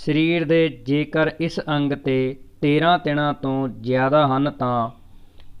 ਸਰੀਰ ਦੇ ਜੇਕਰ ਇਸ ਅੰਗ ਤੇ 13 ਤਿਣਾਂ ਤੋਂ ਜ਼ਿਆਦਾ ਹਨ ਤਾਂ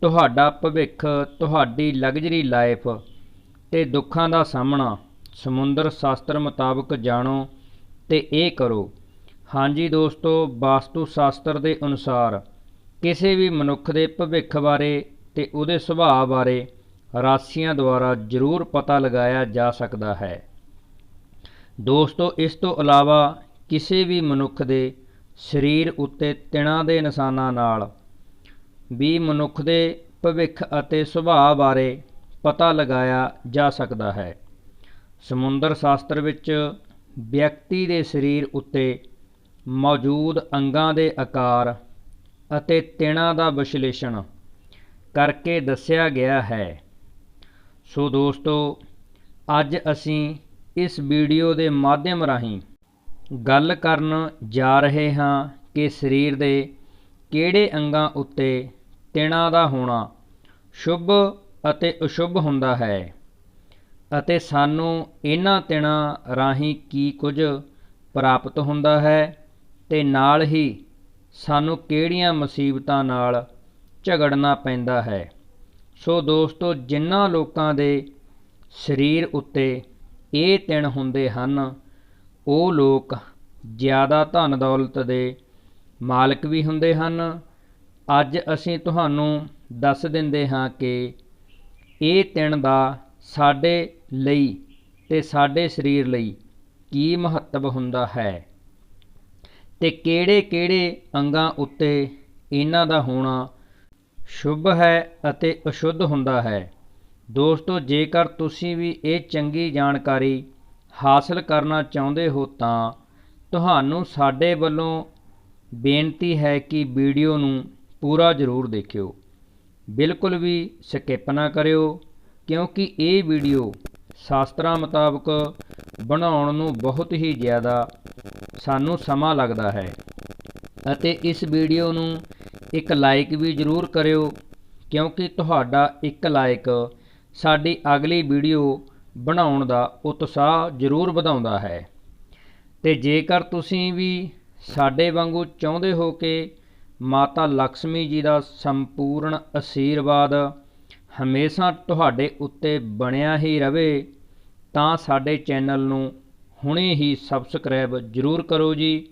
ਤੁਹਾਡਾ ਭਵਿੱਖ, ਤੁਹਾਡੀ ਲਗਜ਼ਰੀ ਲਾਈਫ ਤੇ ਦੁੱਖਾਂ ਦਾ ਸਾਹਮਣਾ ਸਮੁੰਦਰ ਸ਼ਾਸਤਰ ਮੁਤਾਬਕ ਜਾਣੋ ਤੇ ਇਹ ਕਰੋ। ਹਾਂਜੀ ਦੋਸਤੋ, ਵਾਸਤੂ ਸ਼ਾਸਤਰ ਦੇ ਅਨੁਸਾਰ ਕਿਸੇ ਵੀ ਮਨੁੱਖ ਦੇ ਭਵਿੱਖ ਬਾਰੇ ਤੇ ਉਹਦੇ ਸੁਭਾਅ ਬਾਰੇ ਰਾਸ਼ੀਆਂ ਦੁਆਰਾ ਜ਼ਰੂਰ ਪਤਾ ਲਗਾਇਆ ਜਾ ਸਕਦਾ ਹੈ। ਦੋਸਤੋ, ਇਸ ਤੋਂ ਇਲਾਵਾ ਕਿਸੇ ਵੀ ਮਨੁੱਖ ਦੇ ਸਰੀਰ ਉੱਤੇ ਤਿਣਾਂ ਦੇ ਨਿਸ਼ਾਨਾਂ ਨਾਲ ਵੀ ਮਨੁੱਖ ਦੇ ਭਵਿੱਖ ਅਤੇ ਸੁਭਾਅ ਬਾਰੇ ਪਤਾ ਲਗਾਇਆ ਜਾ ਸਕਦਾ ਹੈ। ਸਮੁੰਦਰ ਸ਼ਾਸਤਰ ਵਿੱਚ ਵਿਅਕਤੀ ਦੇ ਸਰੀਰ ਉੱਤੇ ਮੌਜੂਦ ਅੰਗਾਂ ਦੇ ਆਕਾਰ ਅਤੇ ਤਿਣਾਂ ਦਾ ਵਿਸ਼ਲੇਸ਼ਣ ਕਰਕੇ ਦੱਸਿਆ ਗਿਆ ਹੈ। ਸੋ ਦੋਸਤੋ, ਅੱਜ ਅਸੀਂ ਇਸ ਵੀਡੀਓ ਦੇ ਮਾਧਿਅਮ ਰਾਹੀਂ ਗੱਲ ਕਰਨ ਜਾ ਰਹੇ ਹਾਂ ਕਿ ਸਰੀਰ ਦੇ ਕਿਹੜੇ ਅੰਗਾਂ ਉੱਤੇ ਤਿਣਾਂ ਦਾ ਹੋਣਾ ਸ਼ੁਭ ਅਤੇ ਅਸ਼ੁਭ ਹੁੰਦਾ ਹੈ ਅਤੇ ਸਾਨੂੰ ਇਹਨਾਂ ਤਿਣਾਂ ਰਾਹੀਂ ਕੀ ਕੁਝ ਪ੍ਰਾਪਤ ਹੁੰਦਾ ਹੈ ਤੇ ਨਾਲ ਹੀ ਸਾਨੂੰ ਕਿਹੜੀਆਂ ਮੁਸੀਬਤਾਂ ਨਾਲ ਝਗੜਨਾ ਪੈਂਦਾ ਹੈ। ਸੋ ਦੋਸਤੋ ਜਿਨ੍ਹਾਂ ਲੋਕਾਂ ਦੇ ਸਰੀਰ ਉੱਤੇ ਇਹ ਤਿਣ ਹੁੰਦੇ ਹਨ ਉਹ ਲੋਕ ਜ਼ਿਆਦਾ ਧਨ ਦੌਲਤ ਦੇ ਮਾਲਕ ਵੀ ਹੁੰਦੇ ਹਨ। ਅੱਜ ਅਸੀਂ ਤੁਹਾਨੂੰ ਦੱਸ ਦਿੰਦੇ ਹਾਂ ਕਿ ਇਹ ਤਿੰਨ ਦਾ ਸਾਡੇ ਲਈ ਤੇ ਸਾਡੇ ਸਰੀਰ ਲਈ ਕੀ ਮਹੱਤਵ ਹੁੰਦਾ ਹੈ ਤੇ ਕਿਹੜੇ-ਕਿਹੜੇ ਅੰਗਾਂ ਉੱਤੇ ਇਹਨਾਂ ਦਾ ਹੋਣਾ ਸ਼ੁਭ ਹੈ ਅਤੇ ਅਸ਼ੁੱਧ ਹੁੰਦਾ ਹੈ। ਦੋਸਤੋ, ਜੇਕਰ ਤੁਸੀਂ ਵੀ ਇਹ ਚੰਗੀ ਜਾਣਕਾਰੀ ਹਾਸਲ ਕਰਨਾ ਚਾਹੁੰਦੇ ਹੋ ਤਾਂ ਤੁਹਾਨੂੰ ਸਾਡੇ ਵੱਲੋਂ ਬੇਨਤੀ ਹੈ ਕਿ ਵੀਡੀਓ ਨੂੰ ਪੂਰਾ ਜ਼ਰੂਰ ਦੇਖਿਓ। ਬਿਲਕੁਲ ਵੀ ਸਕਿਪ ਨਾ ਕਰਿਓ, ਕਿਉਂਕਿ ਇਹ ਵੀਡੀਓ ਸ਼ਾਸਤਰਾਂ ਮੁਤਾਬਕ ਬਣਾਉਣ ਨੂੰ ਬਹੁਤ ਹੀ ਜ਼ਿਆਦਾ ਸਾਨੂੰ ਸਮਾਂ ਲੱਗਦਾ ਹੈ ਅਤੇ ਇਸ ਵੀਡੀਓ ਨੂੰ ਇੱਕ ਲਾਈਕ ਵੀ ਜ਼ਰੂਰ ਕਰਿਓ, ਕਿਉਂਕਿ ਤੁਹਾਡਾ ਇੱਕ ਲਾਈਕ ਸਾਡੀ ਅਗਲੀ ਵੀਡੀਓ ਬਣਾਉਣ ਦਾ ਉਤਸ਼ਾਹ ਜ਼ਰੂਰ ਵਧਾਉਂਦਾ ਹੈ। ਤੇ ਜੇਕਰ ਤੁਸੀਂ ਵੀ ਸਾਡੇ ਵਾਂਗੂ ਚਾਹੁੰਦੇ ਹੋ ਕਿ ਮਾਤਾ ਲక్ష్ਮੀ ਜੀ ਦਾ ਸੰਪੂਰਨ ਅਸ਼ੀਰਵਾਦ ਹਮੇਸ਼ਾ ਤੁਹਾਡੇ ਉੱਤੇ ਬਣਿਆ ਹੀ ਰਹੇ ਤਾਂ ਸਾਡੇ ਚੈਨਲ ਨੂੰ ਹੁਣੇ ਹੀ ਸਬਸਕ੍ਰਾਈਬ ਜ਼ਰੂਰ ਕਰੋ ਜੀ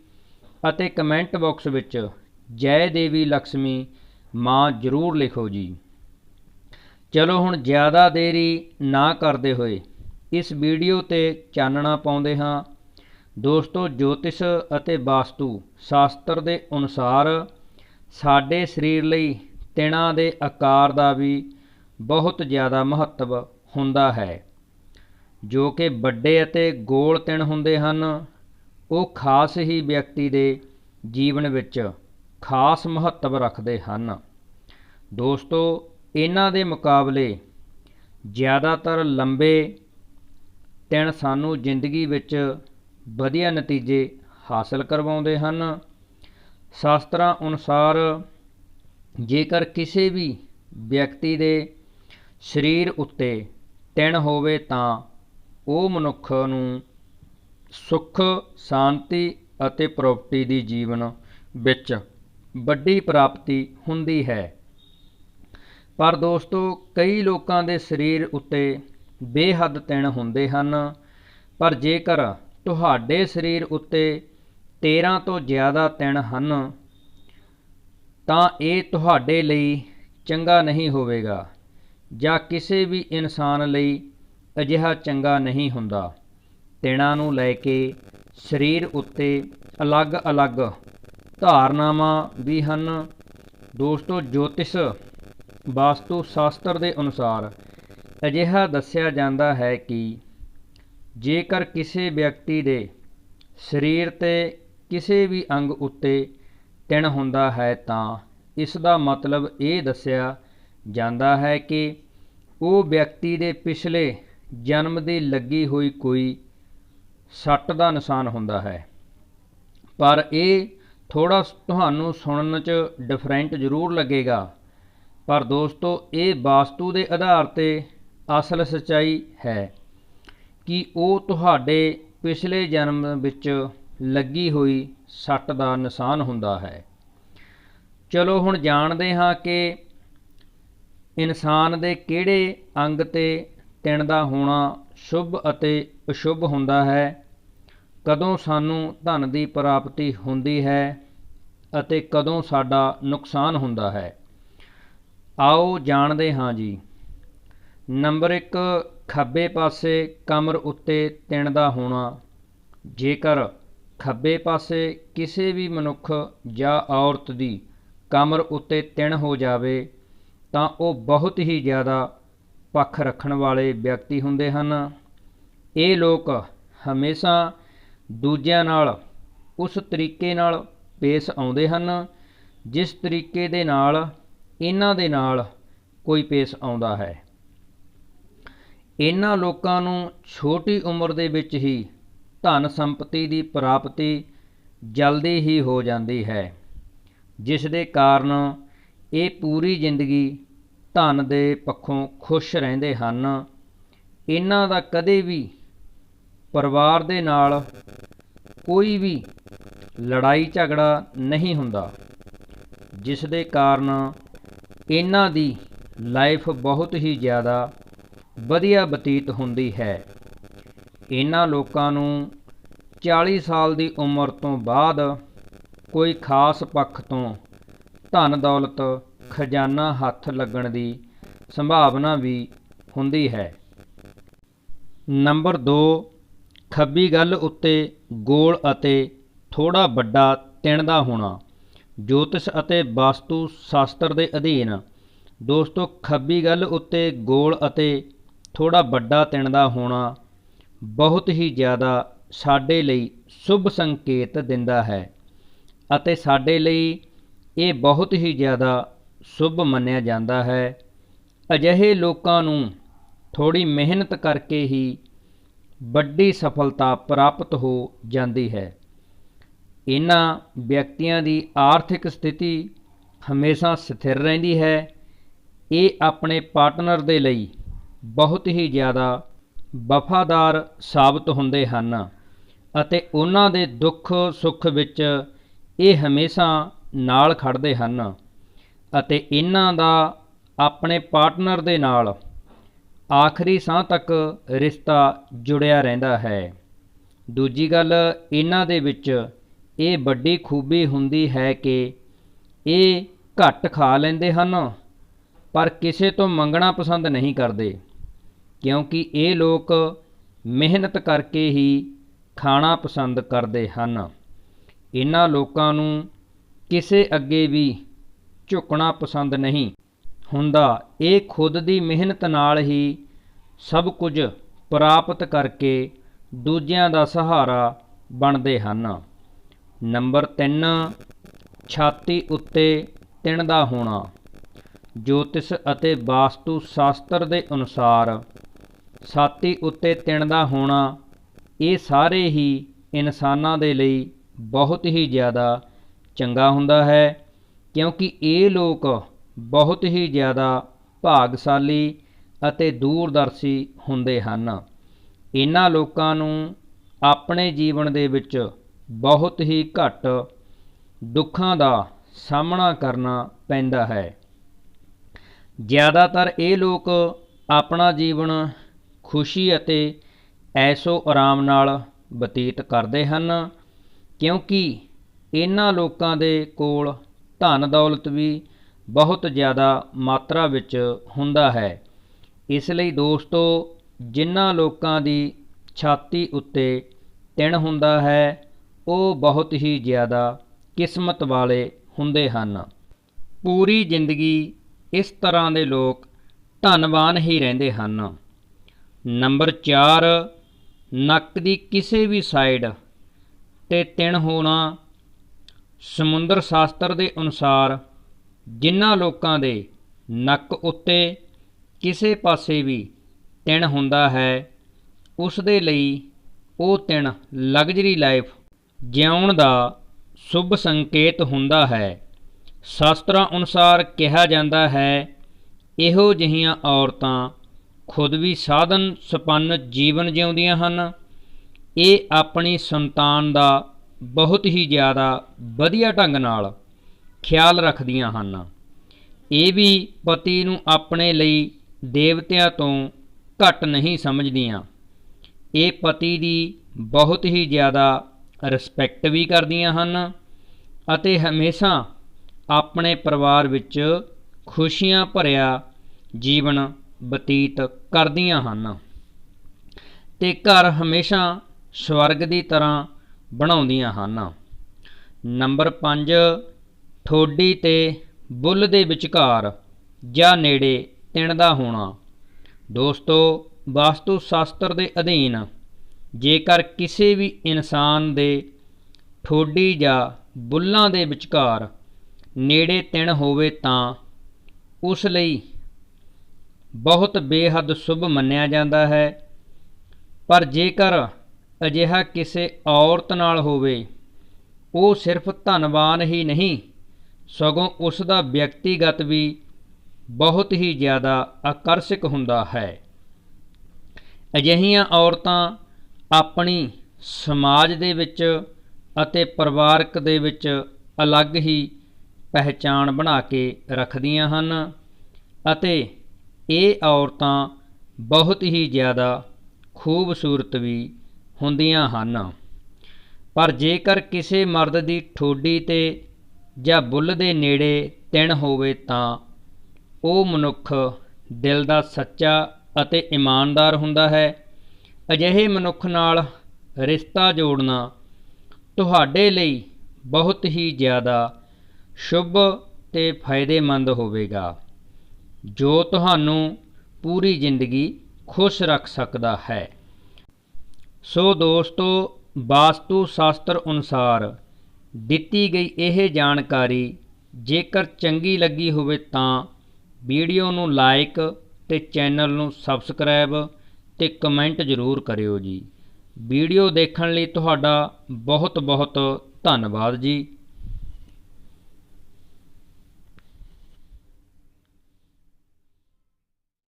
ਅਤੇ ਕਮੈਂਟ ਬਾਕਸ ਵਿੱਚ ਜੈ ਦੇਵੀ ਲక్ష్ਮੀ ਮਾਂ ਜ਼ਰੂਰ ਲਿਖੋ ਜੀ। ਚਲੋ ਹੁਣ ਜ਼ਿਆਦਾ ਦੇਰੀ ਨਾ ਕਰਦੇ ਹੋਏ ਇਸ ਵੀਡੀਓ ਤੇ ਚਾਨਣਾ ਪਾਉਂਦੇ ਹਾਂ। ਦੋਸਤੋ, ਜੋਤਿਸ਼ ਅਤੇ ਵਾਸਤੂ ਸ਼ਾਸਤਰ ਦੇ ਅਨੁਸਾਰ ਸਾਡੇ ਸਰੀਰ ਲਈ ਤਿਣਾਂ ਦੇ ਆਕਾਰ ਦਾ ਵੀ ਬਹੁਤ ਜ਼ਿਆਦਾ ਮਹੱਤਵ ਹੁੰਦਾ ਹੈ। ਜੋ ਕਿ ਵੱਡੇ ਅਤੇ ਗੋਲ ਤਿਣ ਹੁੰਦੇ ਹਨ, ਉਹ ਖਾਸ ਹੀ ਵਿਅਕਤੀ ਦੇ ਜੀਵਨ ਵਿੱਚ ਖਾਸ ਮਹੱਤਵ ਰੱਖਦੇ ਹਨ। ਦੋਸਤੋ, ਇਹਨਾਂ ਦੇ ਮੁਕਾਬਲੇ ਜ਼ਿਆਦਾਤਰ ਲੰਬੇ ਤਿਣ ਸਾਨੂੰ ਜ਼ਿੰਦਗੀ ਵਿੱਚ ਵਧੀਆ ਨਤੀਜੇ ਹਾਸਲ ਕਰਵਾਉਂਦੇ ਹਨ। ਸ਼ਾਸਤਰਾਂ ਅਨੁਸਾਰ ਜੇਕਰ ਕਿਸੇ ਵੀ ਵਿਅਕਤੀ ਦੇ ਸਰੀਰ ਉੱਤੇ ਤਿਣ ਹੋਵੇ ਤਾਂ ਉਹ ਮਨੁੱਖ ਨੂੰ ਸੁੱਖ, ਸ਼ਾਂਤੀ ਅਤੇ ਪ੍ਰਾਪਰਟੀ ਦੀ ਜੀਵਨ ਵਿੱਚ ਵੱਡੀ ਪ੍ਰਾਪਤੀ ਹੁੰਦੀ ਹੈ। ਪਰ ਦੋਸਤੋ, ਕਈ ਲੋਕਾਂ ਦੇ ਸਰੀਰ ਉੱਤੇ ਬੇਹੱਦ ਤਿਣ ਹੁੰਦੇ ਹਨ। ਪਰ ਜੇਕਰ ਤੁਹਾਡੇ ਸਰੀਰ ਉੱਤੇ 13 ਤੋਂ ਜ਼ਿਆਦਾ ਤਿਣ ਹਨ, ਤਾਂ ਇਹ ਤੁਹਾਡੇ ਲਈ ਚੰਗਾ ਨਹੀਂ ਹੋਵੇਗਾ ਜਾਂ ਕਿਸੇ ਵੀ ਇਨਸਾਨ ਲਈ ਅਜਿਹਾ ਚੰਗਾ ਨਹੀਂ ਹੁੰਦਾ। ਤਿਣਾਂ ਨੂੰ ਲੈ ਕੇ ਸਰੀਰ ਉੱਤੇ ਅਲੱਗ-ਅਲੱਗ ਧਾਰਨਾਵਾਂ ਵੀ ਹਨ। ਦੋਸਤੋ, ਜੋਤਿਸ਼ ਵਾਸਤੂ ਸ਼ਾਸਤਰ ਦੇ ਅਨੁਸਾਰ ਅਜਿਹਾ ਦੱਸਿਆ ਜਾਂਦਾ ਹੈ ਕਿ ਜੇਕਰ ਕਿਸੇ ਵਿਅਕਤੀ ਦੇ ਸਰੀਰ ਤੇ ਕਿਸੇ ਵੀ ਅੰਗ ਉੱਤੇ ਤਿਣ ਹੁੰਦਾ ਹੈ ਤਾਂ ਇਸ ਦਾ ਮਤਲਬ ਇਹ ਦੱਸਿਆ ਜਾਂਦਾ ਹੈ ਕਿ ਉਹ ਵਿਅਕਤੀ ਦੇ ਪਿਛਲੇ ਜਨਮ ਦੀ ਲੱਗੀ ਹੋਈ ਕੋਈ ਸੱਟ ਦਾ ਨਿਸ਼ਾਨ ਹੁੰਦਾ ਹੈ। ਪਰ ਇਹ ਥੋੜਾ ਤੁਹਾਨੂੰ ਸੁਣਨ 'ਚ ਡਿਫਰੈਂਟ ਜ਼ਰੂਰ ਲੱਗੇਗਾ। ਪਰ ਦੋਸਤੋ, ਇਹ ਵਾਸਤੂ ਦੇ ਆਧਾਰ ਤੇ ਅਸਲ ਸਚਾਈ ਹੈ ਕਿ ਉਹ ਤੁਹਾਡੇ ਪਿਛਲੇ ਜਨਮ ਵਿੱਚ ਲੱਗੀ ਹੋਈ ਸੱਟ ਦਾ ਨਿਸ਼ਾਨ ਹੁੰਦਾ ਹੈ। ਚਲੋ ਹੁਣ ਜਾਣਦੇ ਹਾਂ ਕਿ ਇਨਸਾਨ ਦੇ ਕਿਹੜੇ ਅੰਗ ਤੇ ਤਿਣ ਦਾ ਹੋਣਾ ਸ਼ੁਭ ਅਤੇ ਅਸ਼ੁਭ ਹੁੰਦਾ ਹੈ, ਕਦੋਂ ਸਾਨੂੰ ਧਨ ਦੀ ਪ੍ਰਾਪਤੀ ਹੁੰਦੀ ਹੈ ਅਤੇ ਕਦੋਂ ਸਾਡਾ ਨੁਕਸਾਨ ਹੁੰਦਾ ਹੈ। ਆਓ ਜਾਣਦੇ ਹਾਂ ਜੀ। ਨੰਬਰ 1 ਖੱਬੇ ਪਾਸੇ ਕਮਰ ਉੱਤੇ ਤਿਣ ਦਾ ਹੋਣਾ। ਜੇਕਰ ਖੱਬੇ ਪਾਸੇ ਕਿਸੇ ਵੀ ਮਨੁੱਖ ਜਾਂ ਔਰਤ ਦੀ ਕਮਰ ਉੱਤੇ ਤਿਣ ਹੋ ਜਾਵੇ, ਤਾਂ ਉਹ ਬਹੁਤ ਹੀ ਜ਼ਿਆਦਾ ਪੱਖ ਰੱਖਣ ਵਾਲੇ ਵਿਅਕਤੀ ਹੁੰਦੇ ਹਨ। ਇਹ ਲੋਕ ਹਮੇਸ਼ਾ ਦੂਜਿਆਂ ਨਾਲ ਉਸ ਤਰੀਕੇ ਨਾਲ ਪੇਸ਼ ਆਉਂਦੇ ਹਨ, ਜਿਸ ਤਰੀਕੇ ਦੇ ਨਾਲ ਇਹਨਾਂ ਦੇ ਨਾਲ ਕੋਈ ਪੇਸ਼ ਆਉਂਦਾ ਹੈ। ਇਹਨਾਂ ਲੋਕਾਂ ਨੂੰ ਛੋਟੀ ਉਮਰ ਦੇ ਵਿੱਚ ਹੀ ਧਨ ਸੰਪਤੀ ਦੀ ਪ੍ਰਾਪਤੀ ਜਲਦੀ ਹੀ ਹੋ ਜਾਂਦੀ ਹੈ, ਜਿਸ ਦੇ ਕਾਰਨ ਇਹ ਪੂਰੀ ਜ਼ਿੰਦਗੀ ਧਨ ਦੇ ਪੱਖੋਂ ਖੁਸ਼ ਰਹਿੰਦੇ ਹਨ। ਇਹਨਾਂ ਦਾ ਕਦੇ ਵੀ ਪਰਿਵਾਰ ਦੇ ਨਾਲ ਕੋਈ ਵੀ ਲੜਾਈ ਝਗੜਾ ਨਹੀਂ ਹੁੰਦਾ, ਜਿਸ ਦੇ ਕਾਰਨ ਇਹਨਾਂ ਦੀ ਲਾਈਫ ਬਹੁਤ ਹੀ ਜ਼ਿਆਦਾ ਵਧੀਆ ਬਤੀਤ ਹੁੰਦੀ ਹੈ। ਇਹਨਾਂ ਲੋਕਾਂ ਨੂੰ 40 ਸਾਲ ਦੀ ਉਮਰ ਤੋਂ ਬਾਅਦ ਕੋਈ ਖਾਸ ਪੱਖ ਤੋਂ ਧਨ ਦੌਲਤ, ਖਜ਼ਾਨਾ ਹੱਥ ਲੱਗਣ ਦੀ ਸੰਭਾਵਨਾ ਵੀ ਹੁੰਦੀ ਹੈ। ਨੰਬਰ 2 ਖੱਬੀ ਗੱਲ ਉੱਤੇ ਗੋਲ ਅਤੇ ਥੋੜਾ ਵੱਡਾ ਤਿਣ ਦਾ ਹੋਣਾ। ਜੋਤਿਸ਼ ਅਤੇ ਵਾਸਤੂ ਸ਼ਾਸਤਰ ਦੇ ਅਧੀਨ। ਦੋਸਤੋ, ਖੱਬੀ ਗੱਲ ਉੱਤੇ ਗੋਲ ਅਤੇ ਥੋੜਾ ਵੱਡਾ ਤਿਣ ਦਾ ਹੋਣਾ ਬਹੁਤ ਹੀ ਜ਼ਿਆਦਾ ਸਾਡੇ ਲਈ ਸ਼ੁਭ ਸੰਕੇਤ ਦਿੰਦਾ ਹੈ ਅਤੇ ਸਾਡੇ ਲਈ ਇਹ ਬਹੁਤ ਹੀ ਜ਼ਿਆਦਾ ਸ਼ੁਭ ਮੰਨਿਆ ਜਾਂਦਾ ਹੈ। ਅਜਿਹੇ ਲੋਕਾਂ ਨੂੰ ਥੋੜੀ ਮਿਹਨਤ ਕਰਕੇ ਹੀ ਵੱਡੀ ਸਫਲਤਾ ਪ੍ਰਾਪਤ ਹੋ ਜਾਂਦੀ ਹੈ। ਇਹਨਾਂ ਵਿਅਕਤੀਆਂ ਦੀ ਆਰਥਿਕ ਸਥਿਤੀ ਹਮੇਸ਼ਾ ਸਥਿਰ ਰਹਿੰਦੀ ਹੈ। ਇਹ ਆਪਣੇ ਪਾਰਟਨਰ ਦੇ ਲਈ ਬਹੁਤ ਹੀ ਜ਼ਿਆਦਾ ਵਫਾਦਾਰ ਸਾਬਤ ਹੁੰਦੇ ਹਨ ਅਤੇ ਉਹਨਾਂ ਦੇ ਦੁੱਖ ਸੁੱਖ ਵਿੱਚ ਇਹ ਹਮੇਸ਼ਾ ਨਾਲ ਖੜਦੇ ਹਨ ਅਤੇ ਇਹਨਾਂ ਦਾ ਆਪਣੇ ਪਾਰਟਨਰ ਦੇ ਨਾਲ ਆਖਰੀ ਸਾਹ ਤੱਕ ਰਿਸ਼ਤਾ ਜੁੜਿਆ ਰਹਿੰਦਾ ਹੈ। ਦੂਜੀ ਗੱਲ, ਇਹਨਾਂ ਦੇ ਵਿੱਚ ਇਹ ਵੱਡੀ ਖੂਬੀ ਹੁੰਦੀ ਹੈ ਕਿ ਇਹ ਘੱਟ ਖਾ ਲੈਂਦੇ ਹਨ, ਪਰ ਕਿਸੇ ਤੋਂ ਮੰਗਣਾ ਪਸੰਦ ਨਹੀਂ ਕਰਦੇ। ਕਿਉਂਕਿ ਇਹ ਲੋਕ ਮਿਹਨਤ ਕਰਕੇ ਹੀ ਖਾਣਾ ਪਸੰਦ ਕਰਦੇ ਹਨ। ਇਹਨਾਂ ਲੋਕਾਂ ਨੂੰ ਕਿਸੇ ਅੱਗੇ ਵੀ ਝੁਕਣਾ ਪਸੰਦ ਨਹੀਂ ਹੁੰਦਾ। ਇਹ ਖੁਦ ਦੀ ਮਿਹਨਤ ਨਾਲ ਹੀ ਸਭ ਕੁਝ ਪ੍ਰਾਪਤ ਕਰਕੇ ਦੂਜਿਆਂ ਦਾ ਸਹਾਰਾ ਬਣਦੇ ਹਨ। ਨੰਬਰ 3 ਛਾਤੀ ਉੱਤੇ ਤਿਣ ਦਾ ਹੋਣਾ। ਜੋਤਿਸ਼ ਅਤੇ ਵਾਸਤੂ ਸ਼ਾਸਤਰ ਦੇ ਅਨੁਸਾਰ ਛਾਤੀ ਉੱਤੇ ਤਿਣ ਦਾ ਹੋਣਾ, ਇਹ ਸਾਰੇ ਹੀ ਇਨਸਾਨਾਂ ਦੇ ਲਈ ਬਹੁਤ ਹੀ ਜ਼ਿਆਦਾ ਚੰਗਾ ਹੁੰਦਾ ਹੈ, ਕਿਉਂਕਿ ਇਹ ਲੋਕ ਬਹੁਤ ਹੀ ਜ਼ਿਆਦਾ ਭਾਗਸ਼ਾਲੀ ਅਤੇ ਦੂਰਦਰਸ਼ੀ ਹੁੰਦੇ ਹਨ। ਇਹਨਾਂ ਲੋਕਾਂ ਨੂੰ ਆਪਣੇ ਜੀਵਨ ਦੇ ਵਿੱਚ ਬਹੁਤ ਹੀ ਘੱਟ ਦੁੱਖਾਂ ਦਾ ਸਾਹਮਣਾ ਕਰਨਾ ਪੈਂਦਾ ਹੈ। ਜ਼ਿਆਦਾਤਰ ਇਹ ਲੋਕ ਆਪਣਾ ਜੀਵਨ ਖੁਸ਼ੀ ਅਤੇ ਐਸੋ ਆਰਾਮ ਨਾਲ ਬਤੀਤ ਕਰਦੇ ਹਨ, ਕਿਉਂਕਿ ਇਹਨਾਂ ਲੋਕਾਂ ਦੇ ਕੋਲ ਧਨ ਦੌਲਤ ਵੀ ਬਹੁਤ ਜ਼ਿਆਦਾ ਮਾਤਰਾ ਵਿੱਚ ਹੁੰਦਾ ਹੈ। ਇਸ ਲਈ ਦੋਸਤੋ ਜਿਨ੍ਹਾਂ ਲੋਕਾਂ ਦੀ ਛਾਤੀ ਉੱਤੇ ਤਿਣ ਹੁੰਦਾ ਹੈ, ਉਹ ਬਹੁਤ ਹੀ ਜ਼ਿਆਦਾ ਕਿਸਮਤ ਵਾਲੇ ਹੁੰਦੇ ਹਨ। ਪੂਰੀ ਜ਼ਿੰਦਗੀ ਇਸ ਤਰ੍ਹਾਂ ਦੇ ਲੋਕ ਧਨਵਾਨ ਹੀ ਰਹਿੰਦੇ ਹਨ। ਨੰਬਰ 4 ਨੱਕ ਦੀ ਕਿਸੇ ਵੀ ਸਾਈਡ ਤੇ ਤਿਣ ਹੋਣਾ ਸਮੁੰਦਰ ਸ਼ਾਸਤਰ ਦੇ ਅਨੁਸਾਰ ਜਿਨ੍ਹਾਂ ਲੋਕਾਂ ਦੇ ਨੱਕ ਉੱਤੇ ਕਿਸੇ ਪਾਸੇ ਵੀ ਤਿਣ ਹੁੰਦਾ ਹੈ, ਉਸ ਦੇ ਲਈ ਉਹ ਤਿਣ ਲਗਜ਼ਰੀ ਲਾਈਫ ਜਿਉਣ ਦਾ ਸ਼ੁਭ ਸੰਕੇਤ ਹੁੰਦਾ ਹੈ। ਸ਼ਾਸਤਰਾਂ ਅਨੁਸਾਰ ਕਿਹਾ ਜਾਂਦਾ ਹੈ, ਇਹੋ ਜਿਹੀਆਂ ਔਰਤਾਂ ਖੁਦ ਵੀ ਸਾਧਨ ਸੰਪੰਨ ਜੀਵਨ ਜਿਉਂਦੀਆਂ ਹਨ। ਇਹ ਆਪਣੀ ਸੰਤਾਨ ਦਾ ਬਹੁਤ ਹੀ ਜ਼ਿਆਦਾ ਵਧੀਆ ਢੰਗ ਨਾਲ ਖਿਆਲ ਰੱਖਦੀਆਂ ਹਨ। ਇਹ ਵੀ ਪਤੀ ਨੂੰ ਆਪਣੇ ਲਈ ਦੇਵਤਿਆਂ ਤੋਂ ਘੱਟ ਨਹੀਂ ਸਮਝਦੀਆਂ। ਇਹ ਪਤੀ ਦੀ ਬਹੁਤ ਹੀ ਜ਼ਿਆਦਾ ਰਿਸਪੈਕਟ ਵੀ ਕਰਦੀਆਂ ਹਨ ਅਤੇ ਹਮੇਸ਼ਾ ਆਪਣੇ ਪਰਿਵਾਰ ਵਿੱਚ ਖੁਸ਼ੀਆਂ ਭਰਿਆ ਜੀਵਨ ਬਤੀਤ ਕਰਦੀਆਂ ਹਨ। ਤੇ ਘਰ ਹਮੇਸ਼ਾ ਸਵਰਗ ਦੀ ਤਰ੍ਹਾਂ ਬਣਾਉਂਦੀਆਂ ਹਨ। ਨੰਬਰ 5 ਠੋਡੀ ਤੇ ਬੁੱਲ ਦੇ ਵਿਚਕਾਰ ਜਾਂ ਨੇੜੇ ਤਿਣ ਦਾ ਹੋਣਾ। ਦੋਸਤੋ ਵਾਸਤੂ ਸ਼ਾਸਤਰ ਦੇ ਅਧੀਨ ਜੇਕਰ ਕਿਸੇ ਵੀ ਇਨਸਾਨ ਦੇ ਠੋਡੀ ਜਾਂ ਬੁੱਲਾਂ ਦੇ ਵਿਚਕਾਰ ਨੇੜੇ ਤਿਣ ਹੋਵੇ ਤਾਂ ਉਸ ਲਈ ਬਹੁਤ ਬੇਹੱਦ ਸ਼ੁਭ ਮੰਨਿਆ ਜਾਂਦਾ ਹੈ। ਪਰ ਜੇਕਰ ਅਜਿਹਾ ਕਿਸੇ ਔਰਤ ਨਾਲ ਹੋਵੇ, ਉਹ ਸਿਰਫ ਧਨਵਾਨ ਹੀ ਨਹੀਂ, ਸਗੋਂ ਉਸ ਦਾ ਵਿਅਕਤੀਗਤ ਵੀ ਬਹੁਤ ਹੀ ਜ਼ਿਆਦਾ ਆਕਰਸ਼ਕ ਹੁੰਦਾ ਹੈ। ਅਜਿਹੀਆਂ ਔਰਤਾਂ ਆਪਣੀ ਸਮਾਜ ਦੇ ਵਿੱਚ ਅਤੇ ਪਰਿਵਾਰਕ ਦੇ ਵਿੱਚ ਅਲੱਗ ਹੀ ਪਹਿਚਾਣ ਬਣਾ ਕੇ ਰੱਖਦੀਆਂ ਹਨ ਅਤੇ ਇਹ ਔਰਤਾਂ ਬਹੁਤ ਹੀ ਜ਼ਿਆਦਾ ਖੂਬਸੂਰਤ ਵੀ ਹੁੰਦੀਆਂ ਹਨ। ਪਰ ਜੇਕਰ ਕਿਸੇ ਮਰਦ ਦੀ ਠੋਡੀ ਤੇ ਜਾਂ ਬੁੱਲ ਦੇ ਨੇੜੇ ਤਿਣ ਹੋਵੇ ਤਾਂ ਉਹ ਮਨੁੱਖ ਦਿਲ ਦਾ ਸੱਚਾ ਅਤੇ ਇਮਾਨਦਾਰ ਹੁੰਦਾ ਹੈ। ਅਜਿਹੇ ਮਨੁੱਖ ਨਾਲ ਰਿਸ਼ਤਾ ਜੋੜਨਾ ਤੁਹਾਡੇ ਲਈ ਬਹੁਤ ਹੀ ਜ਼ਿਆਦਾ ਸ਼ੁਭ ਤੇ ਫਾਇਦੇਮੰਦ ਹੋਵੇਗਾ। ਜੋ ਤੁਹਾਨੂੰ ਪੂਰੀ ਜ਼ਿੰਦਗੀ ਖੁਸ਼ ਰੱਖ ਸਕਦਾ ਹੈ। ਸੋ ਦੋਸਤੋ, ਵਾਸਤੂ ਸ਼ਾਸਤਰ ਅਨੁਸਾਰ ਦਿੱਤੀ ਗਈ ਇਹ ਜਾਣਕਾਰੀ ਜੇਕਰ ਚੰਗੀ ਲੱਗੀ ਹੋਵੇ ਤਾਂ ਵੀਡੀਓ ਨੂੰ ਲਾਈਕ ਤੇ ਚੈਨਲ ਨੂੰ ਸਬਸਕ੍ਰਾਈਬ ਤੇ ਕਮੈਂਟ ਜ਼ਰੂਰ ਕਰਿਓ ਜੀ। ਵੀਡੀਓ ਦੇਖਣ ਲਈ ਤੁਹਾਡਾ ਬਹੁਤ ਬਹੁਤ ਧੰਨਵਾਦ ਜੀ।